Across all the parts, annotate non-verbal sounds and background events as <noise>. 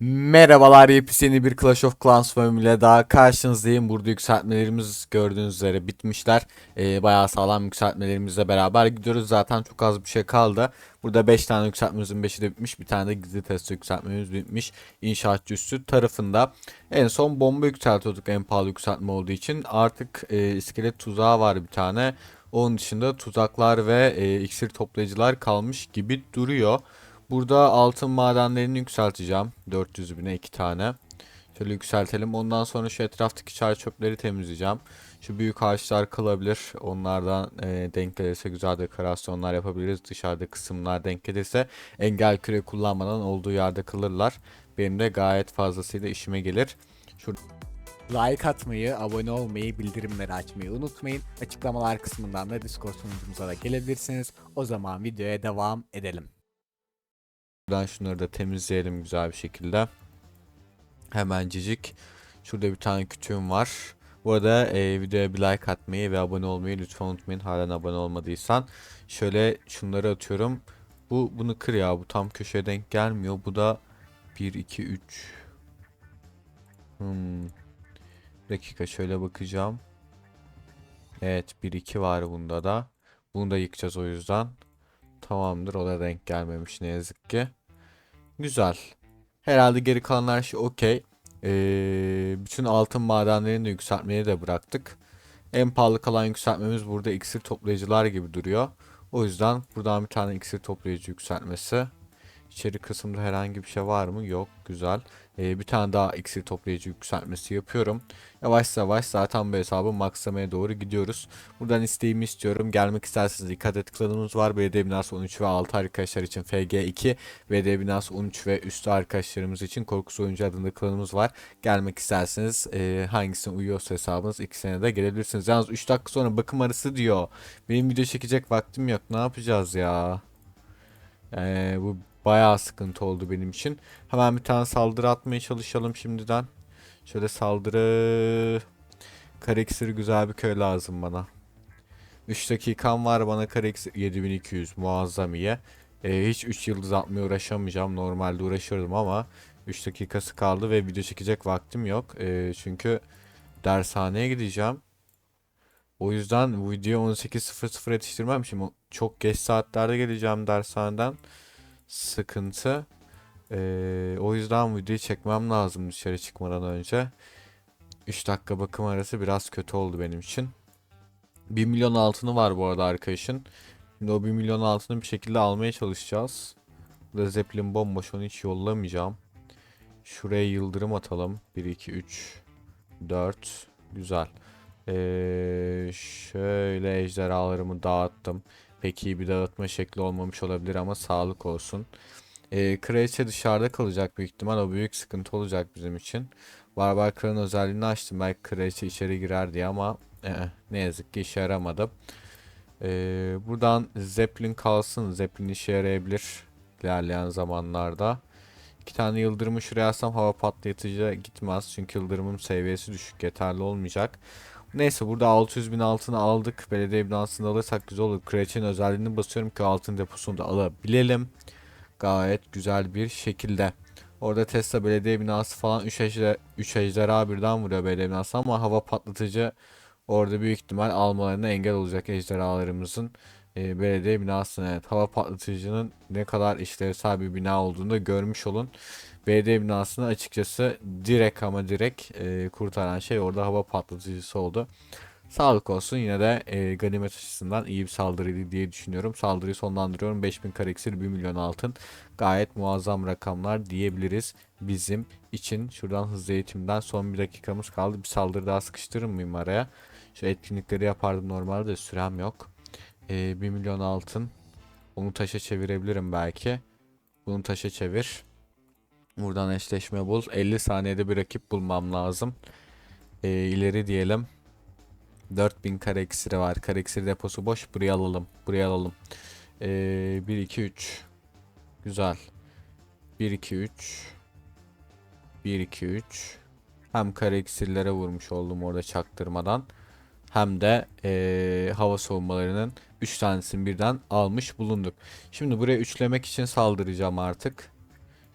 Merhabalar yepyeni bir Clash of Clans bölümüyle daha karşınızdayım. Burada yükseltmelerimiz gördüğünüz üzere bitmişler. Ee, bayağı sağlam yükseltmelerimizle beraber gidiyoruz. Zaten çok az bir şey kaldı. Burada 5 tane yükseltmemizin 5'i de bitmiş. Bir tane de gizli test yükseltmemiz bitmiş. İnşaatçı üstü tarafında. En son bomba yükseltiyorduk en pahalı yükseltme olduğu için. Artık e, iskelet tuzağı var bir tane. Onun dışında tuzaklar ve e, iksir toplayıcılar kalmış gibi duruyor. Burada altın madenlerini yükselteceğim. 400 bine 2 tane. Şöyle yükseltelim. Ondan sonra şu etraftaki çay çöpleri temizleyeceğim. Şu büyük ağaçlar kalabilir. Onlardan e, denk gelirse güzel dekorasyonlar yapabiliriz. Dışarıda kısımlar denk gelirse engel küre kullanmadan olduğu yerde kalırlar. Benim de gayet fazlasıyla işime gelir. Şurada Like atmayı, abone olmayı, bildirimleri açmayı unutmayın. Açıklamalar kısmından da Discord sunucumuza da gelebilirsiniz. O zaman videoya devam edelim. Buradan şunları da temizleyelim güzel bir şekilde. Hemencik. Şurada bir tane kütüğüm var. Bu arada e, videoya bir like atmayı ve abone olmayı lütfen unutmayın. Halen abone olmadıysan. Şöyle şunları atıyorum. Bu bunu kır ya. Bu tam köşeye denk gelmiyor. Bu da 1 2 3 Hmm. Bir dakika şöyle bakacağım. Evet 1 2 var bunda da. Bunu da yıkacağız o yüzden. Tamamdır o da denk gelmemiş ne yazık ki. Güzel. Herhalde geri kalan her şey okey. Ee, bütün altın madenlerini de yükseltmeye de bıraktık. En pahalı kalan yükseltmemiz burada iksir toplayıcılar gibi duruyor. O yüzden buradan bir tane iksir toplayıcı yükseltmesi. İçeri kısımda herhangi bir şey var mı? Yok. Güzel. Ee, bir tane daha iksir toplayıcı yükseltmesi yapıyorum. Yavaş yavaş zaten bu hesabı maxlamaya doğru gidiyoruz. Buradan isteğimi istiyorum. Gelmek isterseniz dikkat et klanımız var. BD binası 13 ve 6 arkadaşlar için FG2. BD binası 13 ve üstü arkadaşlarımız için Korkusu Oyuncu adında klanımız var. Gelmek isterseniz e, hangisine uyuyorsa hesabınız ikisine de gelebilirsiniz. Yalnız 3 dakika sonra bakım arası diyor. Benim video çekecek vaktim yok. Ne yapacağız ya? Ee, bu bayağı sıkıntı oldu benim için. Hemen bir tane saldırı atmaya çalışalım şimdiden. Şöyle saldırı... Kare iksiri güzel bir köy lazım bana. 3 dakikam var bana kare iksir 7200 muazzam iyi. Ee, hiç 3 yıldız atmaya uğraşamayacağım. Normalde uğraşırdım ama 3 dakikası kaldı ve video çekecek vaktim yok. Ee, çünkü dershaneye gideceğim. O yüzden bu videoyu 18.00 yetiştirmem. Şimdi çok geç saatlerde geleceğim dershaneden. Sıkıntı. Ee, o yüzden videoyu çekmem lazım dışarı çıkmadan önce. 3 dakika bakım arası biraz kötü oldu benim için. 1 milyon altını var bu arada arkadaşın. Şimdi o 1 milyon altını bir şekilde almaya çalışacağız. Burada Zeppelin bomboş onu hiç yollamayacağım. Şuraya yıldırım atalım. 1, 2, 3, 4. Güzel. Ee, şöyle ejderhalarımı dağıttım. Pek iyi bir dağıtma şekli olmamış olabilir ama sağlık olsun. Ee, kraliçe dışarıda kalacak büyük ihtimal. O büyük sıkıntı olacak bizim için. Barbar kralın özelliğini açtım. Belki kraliçe içeri girer diye ama eh, ne yazık ki işe yaramadı. Ee, buradan Zeppelin kalsın. Zeppelin işe yarayabilir ilerleyen zamanlarda. İki tane yıldırımı şuraya alsam hava patlatıcı gitmez. Çünkü yıldırımın seviyesi düşük. Yeterli olmayacak. Neyse burada 600 bin altını aldık. Belediye binasını alırsak güzel olur. Kraliçenin özelliğini basıyorum ki altın deposunu da alabilelim. Gayet güzel bir şekilde. Orada Tesla belediye binası falan 3 ejder 3 ejderha birden vuruyor belediye binası ama hava patlatıcı orada büyük ihtimal almalarına engel olacak ejderhalarımızın e, belediye binasına. Evet, hava patlatıcının ne kadar işlevsel bir bina olduğunu da görmüş olun. Belediye binasını açıkçası direkt ama direkt e, kurtaran şey orada hava patlatıcısı oldu. Sağlık olsun yine de e, ganimet açısından iyi bir saldırıydı diye düşünüyorum. Saldırıyı sonlandırıyorum. 5000 kare iksir 1 milyon altın. Gayet muazzam rakamlar diyebiliriz bizim için. Şuradan hızlı eğitimden son bir dakikamız kaldı. Bir saldırı daha sıkıştırır mıyım araya? Şu etkinlikleri yapardım normalde de sürem yok. E, 1 milyon altın. Onu taşa çevirebilirim belki. Bunu taşa çevir. Buradan eşleşme bul. 50 saniyede bir rakip bulmam lazım. E, ileri diyelim. 4000 kare iksiri var. Kare iksiri deposu boş. Buraya alalım. Buraya alalım. Ee, 1 2 3. Güzel. 1 2 3. 1 2 3. Hem kare iksirlere vurmuş oldum orada çaktırmadan. Hem de ee, hava savunmalarının 3 tanesini birden almış bulunduk. Şimdi buraya üçlemek için saldıracağım artık.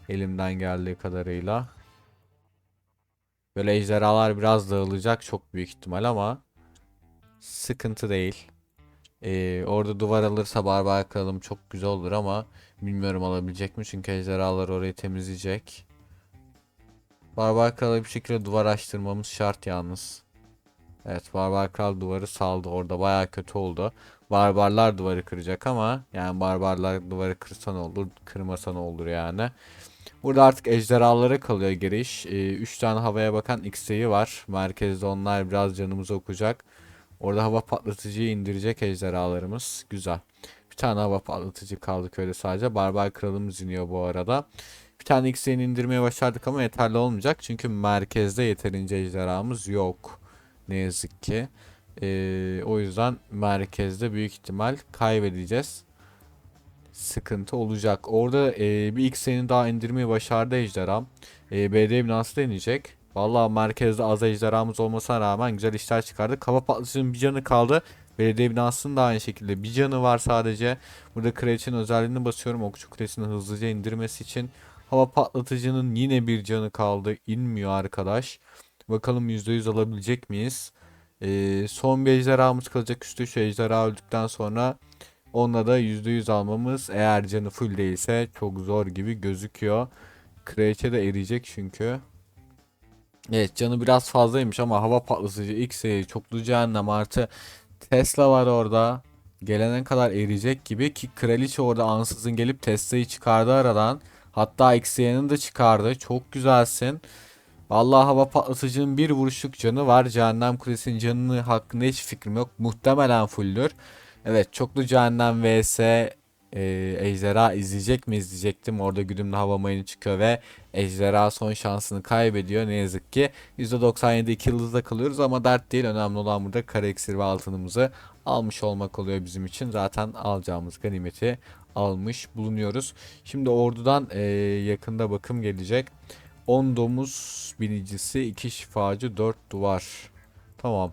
Elimden geldiği kadarıyla. Böyle ejderhalar biraz dağılacak çok büyük ihtimal ama sıkıntı değil. Ee, orada duvar alırsa barbar kralım çok güzel olur ama bilmiyorum alabilecek mi çünkü ejderhalar orayı temizleyecek. Barbar krala bir şekilde duvar açtırmamız şart yalnız. Evet barbar kral duvarı saldı orada baya kötü oldu. Barbarlar duvarı kıracak ama yani barbarlar duvarı kırsa ne olur kırmasa ne olur yani. Burada artık ejderhalara kalıyor giriş. 3 tane havaya bakan X'yi var. Merkezde onlar biraz canımızı okuyacak. Orada hava patlatıcıyı indirecek ejderhalarımız. Güzel. Bir tane hava patlatıcı kaldı köyde sadece. Barbar kralımız iniyor bu arada. Bir tane X'yi indirmeye başardık ama yeterli olmayacak. Çünkü merkezde yeterince ejderhamız yok. Ne yazık ki. Ee, o yüzden merkezde büyük ihtimal kaybedeceğiz. Sıkıntı olacak. Orada e, bir X'ini daha indirmeyi başardı ejderham. E, BD binası deneyecek. Vallahi merkezde az ejderhamız olmasına rağmen güzel işler çıkardı. Kafa patlıcının bir canı kaldı. Belediye binasının da aynı şekilde bir canı var sadece. Burada kraliçenin özelliğini basıyorum. Okçu kulesini hızlıca indirmesi için. Hava patlatıcının yine bir canı kaldı. İnmiyor arkadaş. Bakalım %100 alabilecek miyiz? Ee, son bir ejderhamız kalacak üstü. Şu ejderha öldükten sonra onunla da %100 almamız eğer canı full değilse çok zor gibi gözüküyor. Kraliçe de eriyecek çünkü. Evet canı biraz fazlaymış ama hava patlatıcı X çoklu cehennem artı Tesla var orada. Gelene kadar eriyecek gibi ki kraliçe orada ansızın gelip Tesla'yı çıkardı aradan. Hatta X'ye'nin de çıkardı. Çok güzelsin. Vallahi hava patlatıcının bir vuruşluk canı var. Cehennem kulesinin canını hakkında hiç fikrim yok. Muhtemelen fulldür. Evet çoklu cehennem vs e, Ejderha izleyecek mi izleyecektim. Orada güdümlü hava mayını çıkıyor ve Ejderha son şansını kaybediyor. Ne yazık ki %97 2 yıldızda kalıyoruz ama dert değil. Önemli olan burada kare iksir ve altınımızı almış olmak oluyor bizim için. Zaten alacağımız ganimeti almış bulunuyoruz. Şimdi ordudan e, yakında bakım gelecek. 10 domuz binicisi, 2 şifacı, 4 duvar. Tamam.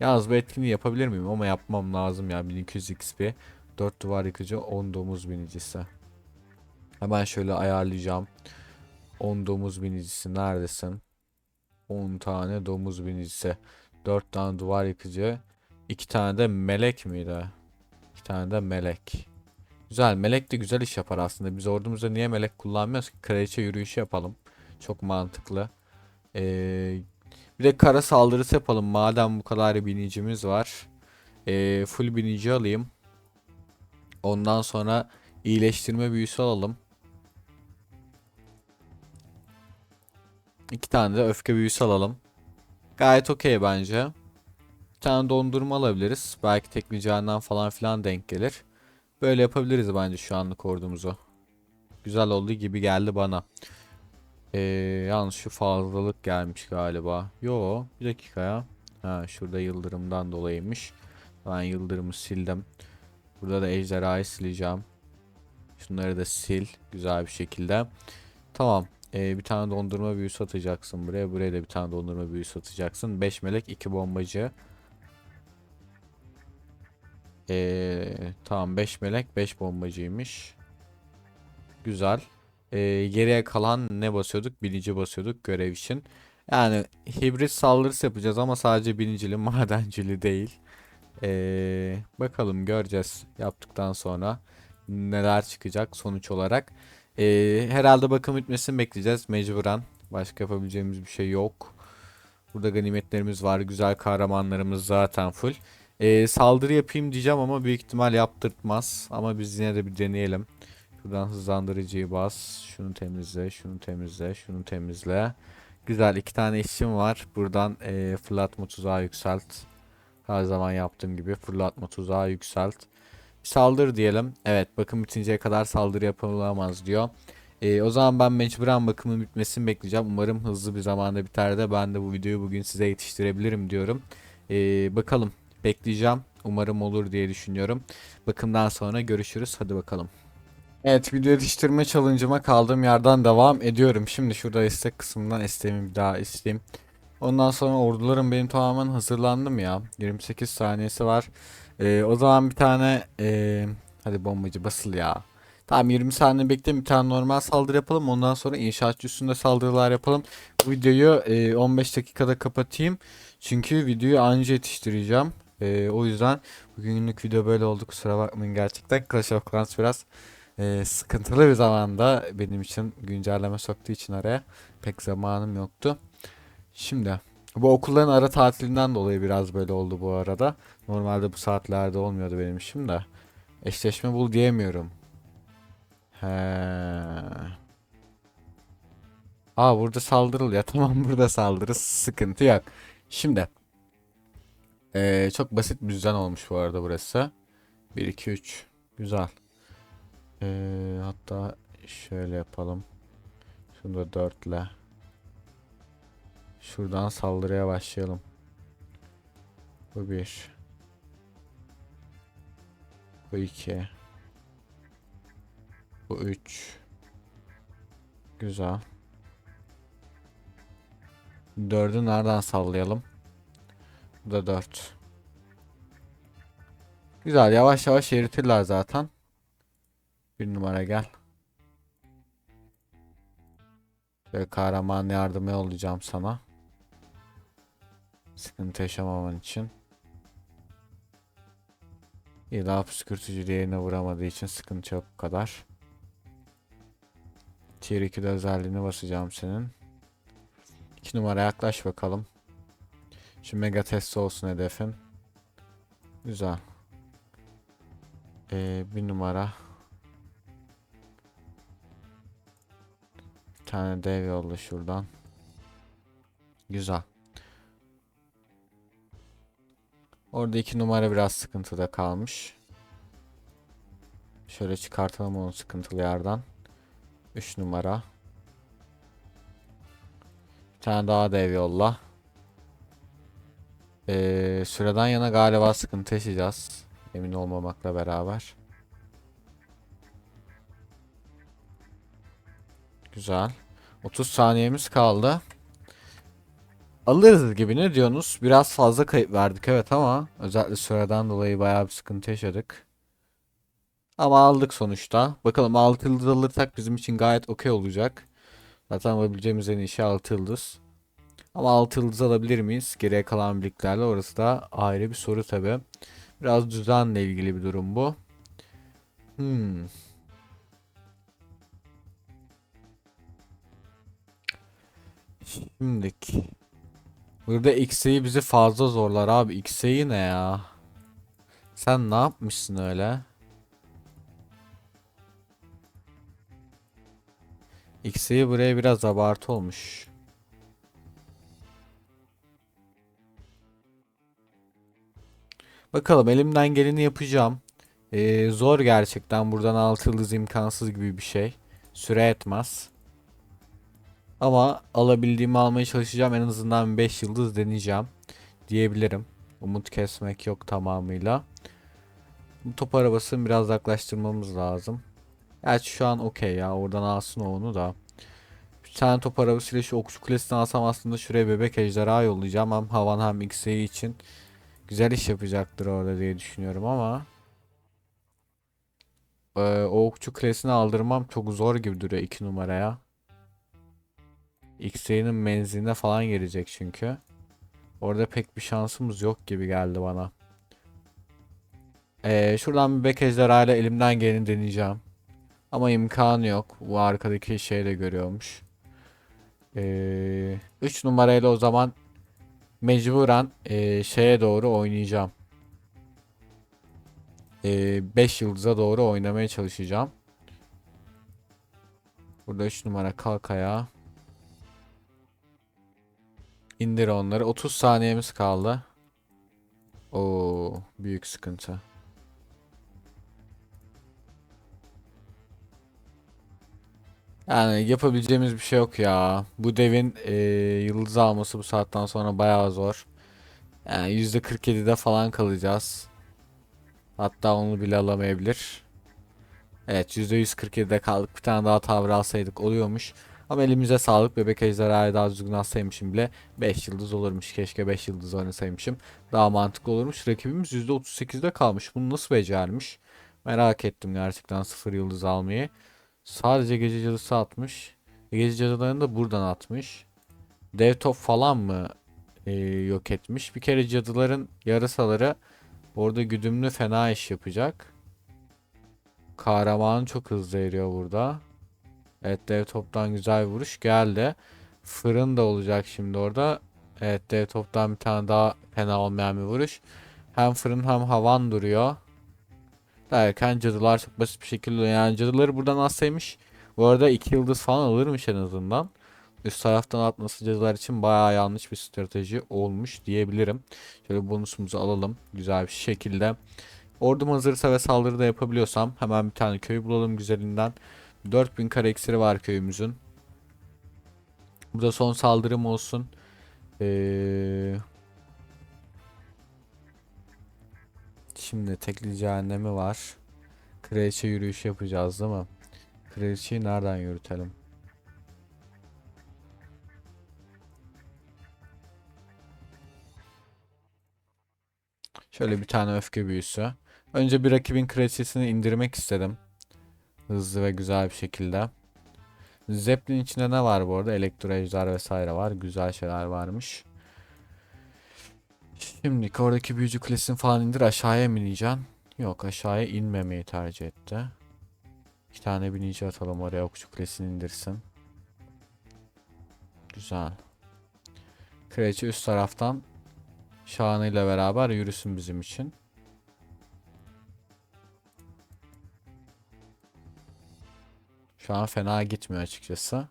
Yalnız bu etkinliği yapabilir miyim? Ama yapmam lazım ya. 1200 XP. 4 duvar yıkıcı 10 domuz binicisi. Hemen şöyle ayarlayacağım. 10 domuz binicisi neredesin? 10 tane domuz binicisi. 4 tane duvar yıkıcı. 2 tane de melek miydi? 2 tane de melek. Güzel melek de güzel iş yapar aslında. Biz ordumuzda niye melek kullanmıyoruz ki? Kraliçe yürüyüşü yapalım. Çok mantıklı. Ee, bir de kara saldırısı yapalım. Madem bu kadar binicimiz var. Ee, full binici alayım. Ondan sonra iyileştirme büyüsü alalım. İki tane de öfke büyüsü alalım. Gayet okey bence. Bir tane dondurma alabiliriz. Belki teknicenden falan filan denk gelir. Böyle yapabiliriz bence şu anlık ordumuzu. Güzel olduğu gibi geldi bana. Ee, yalnız şu fazlalık gelmiş galiba. Yo bir dakika ya. Ha, şurada yıldırımdan dolayıymış. Ben yıldırımı sildim. Burada da ejderhayı sileceğim. Şunları da sil. Güzel bir şekilde. Tamam. Ee, bir tane dondurma büyüsü atacaksın buraya. Buraya da bir tane dondurma büyüsü atacaksın. 5 melek 2 bombacı. Ee, tamam 5 melek 5 bombacıymış. Güzel. Ee, geriye kalan ne basıyorduk? Binici basıyorduk görev için. Yani hibrit saldırısı yapacağız ama sadece binicili <laughs> madencili değil. Ee, bakalım göreceğiz yaptıktan sonra neler çıkacak sonuç olarak. Ee, herhalde bakım bitmesini bekleyeceğiz mecburen. Başka yapabileceğimiz bir şey yok. Burada ganimetlerimiz var. Güzel kahramanlarımız zaten full. Ee, saldırı yapayım diyeceğim ama büyük ihtimal yaptırtmaz. Ama biz yine de bir deneyelim. Şuradan hızlandırıcıyı bas. Şunu temizle, şunu temizle, şunu temizle. Güzel iki tane işim var. Buradan e, fırlatma tuzağı yükselt. Her zaman yaptığım gibi fırlatma tuzağı yükselt. Saldır diyelim. Evet bakım bitinceye kadar saldırı yapılamaz diyor. Ee, o zaman ben mecburen bakımın bitmesini bekleyeceğim. Umarım hızlı bir zamanda biter de ben de bu videoyu bugün size yetiştirebilirim diyorum. Ee, bakalım bekleyeceğim. Umarım olur diye düşünüyorum. Bakımdan sonra görüşürüz. Hadi bakalım. Evet video yetiştirme challenge'ıma kaldığım yerden devam ediyorum. Şimdi şurada istek kısmından isteğimi bir daha isteyeyim. Ondan sonra ordularım benim tamamen hazırlandım ya. 28 saniyesi var. Ee, o zaman bir tane ee, hadi bombacı basıl ya. Tamam 20 saniye bekleyin bir tane normal saldırı yapalım. Ondan sonra inşaatçı üstünde saldırılar yapalım. Bu videoyu e, 15 dakikada kapatayım. Çünkü videoyu anca yetiştireceğim. E, o yüzden bugünlük video böyle oldu. Kusura bakmayın gerçekten. Clash of Clans biraz e, sıkıntılı bir zamanda benim için güncelleme soktuğu için araya pek zamanım yoktu. Şimdi bu okulların ara tatilinden dolayı biraz böyle oldu bu arada. Normalde bu saatlerde olmuyordu benim işim de. Eşleşme bul diyemiyorum. He. Aa burada saldırılıyor. <laughs> Tamam burada saldırı sıkıntı yok. Şimdi. Ee, çok basit bir düzen olmuş bu arada burası. 1 2 3. Güzel. Ee, hatta şöyle yapalım. Şunu da 4 ile. Şuradan saldırıya başlayalım. Bu 1. Bu 2. Bu 3. Güzel. 4'ü nereden sallayalım? Bu da 4. Güzel yavaş yavaş eritirler zaten. Bir numara gel. Böyle kahraman yardımı yollayacağım sana. Sıkıntı yaşamaman için. İyi daha püskürtücü diğerine vuramadığı için sıkıntı yok bu kadar. Tier 2'de özelliğini basacağım senin. 2 numara yaklaş bakalım. Şu mega test olsun hedefin. Güzel. Ee, bir numara. Tane dev yolla şuradan. Güzel. Orada iki numara biraz sıkıntıda kalmış. Şöyle çıkartalım onu sıkıntılı yerden. 3 numara. Bir tane daha dev yolla. Ee, süreden yana galiba sıkıntı yaşayacağız. Emin olmamakla beraber. Güzel. 30 saniyemiz kaldı. Alırız gibi ne diyorsunuz? Biraz fazla kayıp verdik evet ama özellikle süreden dolayı bayağı bir sıkıntı yaşadık. Ama aldık sonuçta. Bakalım 6 yıldız alırsak bizim için gayet okey olacak. Zaten alabileceğimiz en iyi şey 6 yıldız. Ama 6 yıldız alabilir miyiz? Geriye kalan birliklerle orası da ayrı bir soru tabi. Biraz düzenle ilgili bir durum bu. Hmm. Şimdiki. Burada X'yi bizi fazla zorlar abi. X'yi ne ya? Sen ne yapmışsın öyle? X'yi buraya biraz abartı olmuş. Bakalım elimden geleni yapacağım. Ee, zor gerçekten buradan 6 yıldız imkansız gibi bir şey. Süre etmez. Ama alabildiğimi almaya çalışacağım. En azından 5 yıldız deneyeceğim. Diyebilirim. Umut kesmek yok tamamıyla. Bu top arabasını biraz yaklaştırmamız lazım. Gerçi şu an okey ya. Oradan alsın onu da. Bir tane top arabasıyla şu okçu kulesini alsam aslında şuraya bebek ejderha yollayacağım. Hem havan hem X'e için güzel iş yapacaktır orada diye düşünüyorum ama ee, o okçu kulesini aldırmam çok zor gibi duruyor 2 numaraya. X-Ray'nin menziline falan gelecek çünkü. Orada pek bir şansımız yok gibi geldi bana. Ee, şuradan bir bek ejderhayla elimden geleni deneyeceğim. Ama imkanı yok. Bu arkadaki şey de görüyormuş. 3 ee, numarayla o zaman mecburen e, şeye doğru oynayacağım. 5 ee, yıldıza doğru oynamaya çalışacağım. Burada 3 numara kalk ayağa. İndir onları. 30 saniyemiz kaldı. Oo, büyük sıkıntı. Yani yapabileceğimiz bir şey yok ya. Bu devin e, yıldız alması bu saatten sonra bayağı zor. Yani %47'de falan kalacağız. Hatta onu bile alamayabilir. Evet %147'de kaldık. Bir tane daha tavır alsaydık oluyormuş. Ama elimize sağlık. Bebek ejderhayı daha düzgün alsaymışım bile 5 yıldız olurmuş. Keşke 5 yıldız oynasaymışım. Daha mantıklı olurmuş. Rakibimiz %38'de kalmış. Bunu nasıl becermiş? Merak ettim gerçekten sıfır yıldız almayı. Sadece gece cadısı atmış. E, Gece cadılarını da buradan atmış. Dev top falan mı e, yok etmiş? Bir kere cadıların yarasaları orada güdümlü fena iş yapacak. Kahraman çok hızlı eriyor burada. Evet dev toptan güzel vuruş geldi. Fırın da olacak şimdi orada. Evet dev toptan bir tane daha fena olmayan bir vuruş. Hem fırın hem havan duruyor. Derken cadılar çok basit bir şekilde yani cadıları buradan atsaymış. Bu arada 2 yıldız falan alırmış en azından. Üst taraftan atması cadılar için bayağı yanlış bir strateji olmuş diyebilirim. Şöyle bonusumuzu alalım güzel bir şekilde. Ordum hazırsa ve saldırı da yapabiliyorsam hemen bir tane köy bulalım güzelinden. 4000 kare iksiri var köyümüzün. Bu da son saldırım olsun. Ee, şimdi tekli cehennemi var. Kraliçe yürüyüş yapacağız değil mi? Kraliçeyi nereden yürütelim? Şöyle bir tane öfke büyüsü. Önce bir rakibin kraliçesini indirmek istedim. Hızlı ve güzel bir şekilde. Zeppelin içinde ne var bu arada? Elektro ejder vesaire var. Güzel şeyler varmış. Şimdi oradaki büyücü kulesini falan indir. Aşağıya mı ineceksin? Yok aşağıya inmemeyi tercih etti. İki tane binici atalım oraya okçu kulesini indirsin. Güzel. Kraliçe üst taraftan Şahanı beraber yürüsün bizim için. Şu an fena gitmiyor açıkçası.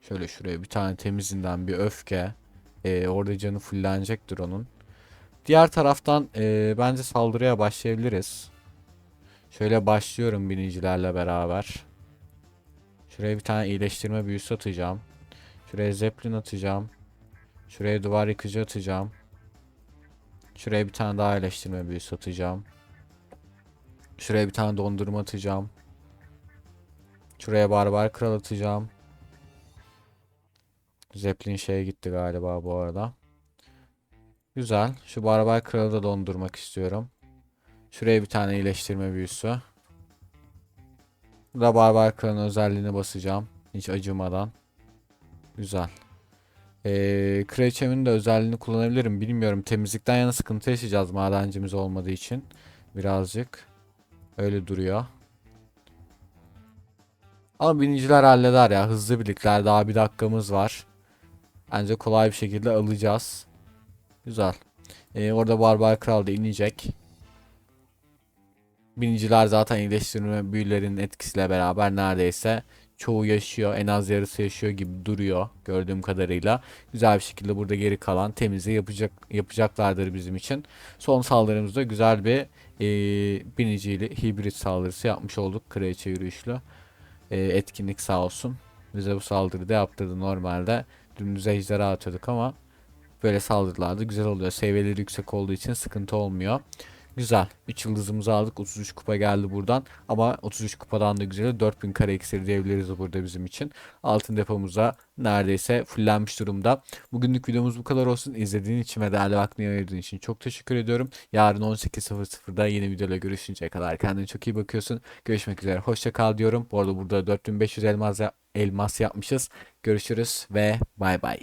Şöyle şuraya bir tane temizinden bir öfke. Ee, orada canı fullenecektir onun. Diğer taraftan ee, bence saldırıya başlayabiliriz. Şöyle başlıyorum binicilerle beraber. Şuraya bir tane iyileştirme büyüsü atacağım. Şuraya zeppelin atacağım. Şuraya duvar yıkıcı atacağım. Şuraya bir tane daha iyileştirme büyüsü atacağım. Şuraya bir tane dondurma atacağım. Şuraya barbar kral atacağım. Zeppelin şeye gitti galiba bu arada. Güzel. Şu barbar kralı da dondurmak istiyorum. Şuraya bir tane iyileştirme büyüsü. Burada barbar kralın özelliğini basacağım. Hiç acımadan. Güzel. Ee, kraliçemin de özelliğini kullanabilirim. Bilmiyorum. Temizlikten yana sıkıntı yaşayacağız madencimiz olmadığı için. Birazcık. Öyle duruyor. Ama biniciler halleder ya. Hızlı birlikler. Daha bir dakikamız var. Bence kolay bir şekilde alacağız. Güzel. Ee, orada Barbar Kral da inecek. Biniciler zaten iyileştirme büyülerinin etkisiyle beraber neredeyse çoğu yaşıyor. En az yarısı yaşıyor gibi duruyor gördüğüm kadarıyla. Güzel bir şekilde burada geri kalan temizliği yapacak yapacaklardır bizim için. Son saldırımızda güzel bir e, biniciyle hibrit saldırısı yapmış olduk. Kraliçe yürüyüşlü. E, etkinlik sağ olsun. Bize bu saldırıyı da yaptırdı normalde. Dümdüz ejderha atıyorduk ama böyle saldırılarda güzel oluyor. Seviyeleri yüksek olduğu için sıkıntı olmuyor. Güzel. 3 yıldızımızı aldık. 33 kupa geldi buradan. Ama 33 kupadan da güzel. 4000 kare iksir diyebiliriz burada bizim için. Altın depomuza neredeyse fullenmiş durumda. Bugünlük videomuz bu kadar olsun. İzlediğin için ve değerli vaktini ayırdığın için çok teşekkür ediyorum. Yarın 18.00'da yeni videoyla görüşünceye kadar kendine çok iyi bakıyorsun. Görüşmek üzere. Hoşça kal diyorum. Bu arada burada 4500 elmas, elmas yapmışız. Görüşürüz ve bay bay.